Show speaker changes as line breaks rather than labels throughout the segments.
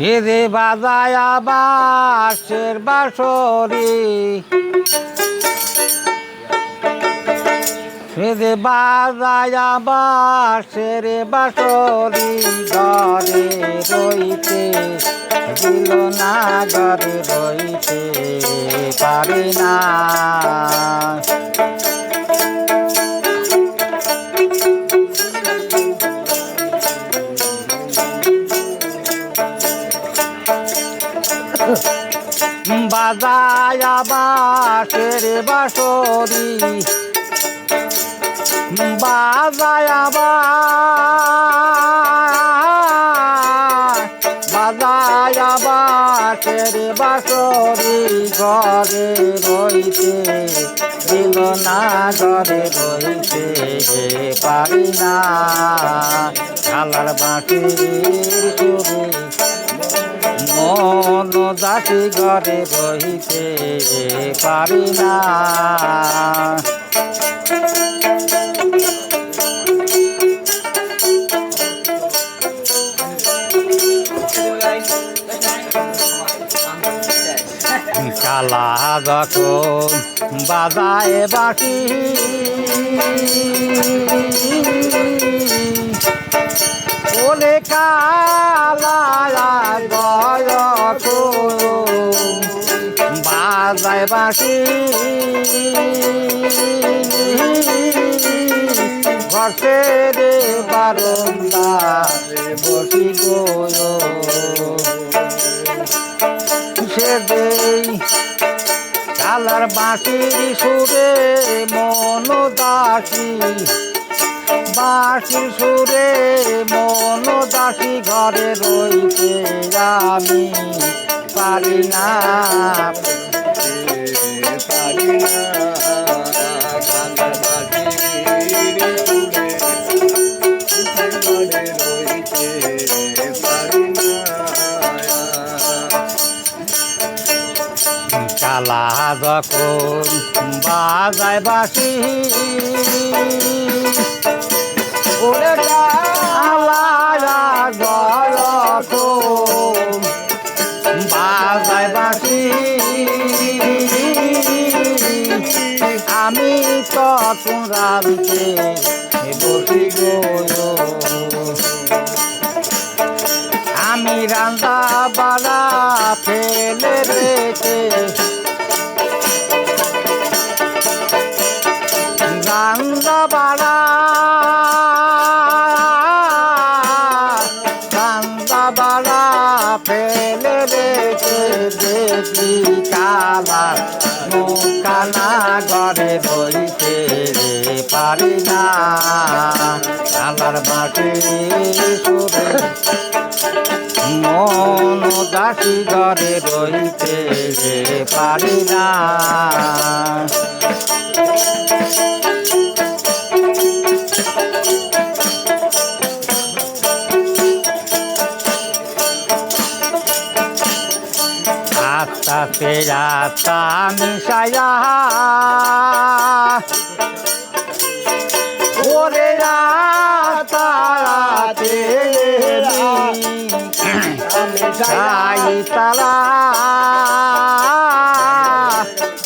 ফিরে বাজায় বাসের বাসরি ফিরে বাজায় বাসের বাসরি ঘরে রইতে দিল না, ঘরে রইতে পারি না। বাজায় বাসের বাসরি। বাজায় বাজায় বাসের বাসরি। ঘরে রইতে দিল না, ঘরে রইতে পারি না। খালার বাটির দাসী ঘরে রহিতে পারি না। কালা যখন বাজায় বাটি ওলে কালা বাজায় বাসি রে বারন্দা বসি কালার বাঁশির সুরে মন দাসী। বাঁশির সুরে মন দাসী, ঘরে রইতে আমি পারি না। কালা যখন বাজায় বাসি রাঁধতে বসি আমি রান্দা বাড়া ফেলে রেখে রান্দা বাড়া রান্দা বাড়া ফেলে রেখে দেখি কালা ঘরে পারি না কালার মাটি সুরে মন দাসী ঘরে রইতে পারি না আত্মাতে আত্মা মিশায়া ওরে আত্মাতে চাই তালা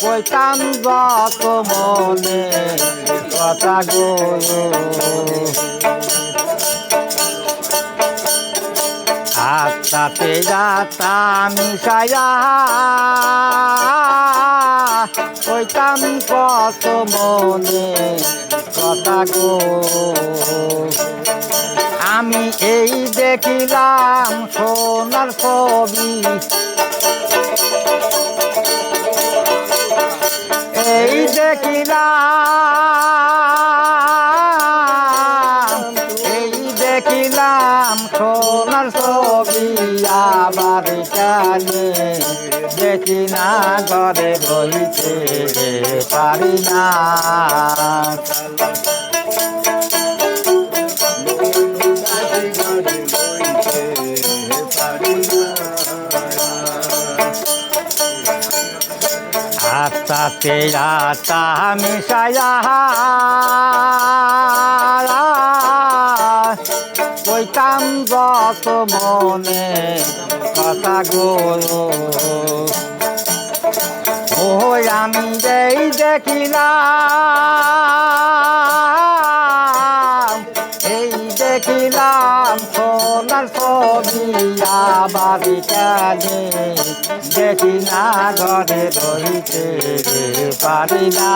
কইতাম যত মনে কথা গো আত্মাতে যাতা মিশায়া কইতাম কত মনে কথা গো আমি এই দেখিলাম সোনার ছবি। এই দেখিলাম দেখিলাম সোনার ছবি আবার কানে। দেখি না ঘরে রইতে পারি না। আত্মাতে আত্মা মিশায়া কইতাম যত মনে কথা গো ও আমি যেই দেখিলাম এই দেখিলাম সোনার ছবি আবার কানে দেখি না ঘরে রইতে পারি না।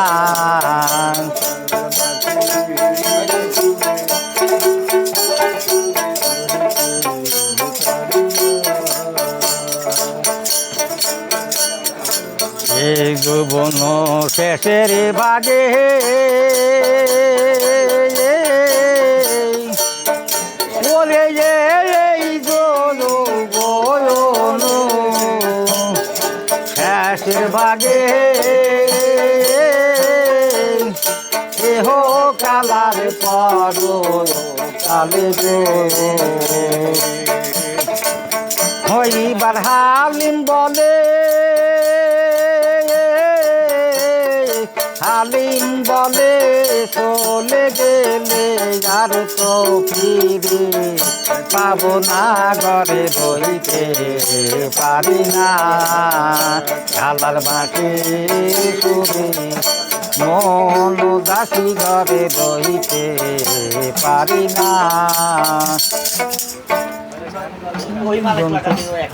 এই যুবন শেষের ভাগে। ওরে এই যৌবন শেষের ভাগে। এহ কালার পর কালে হইবার হালিম বলে হালিম বলে, চলে গেলে আর তো ফিরে পাব না, ঘরে বইতে পারি না। খালার মাটি সুরে মন দাসী ঘরে বইতে পারি না।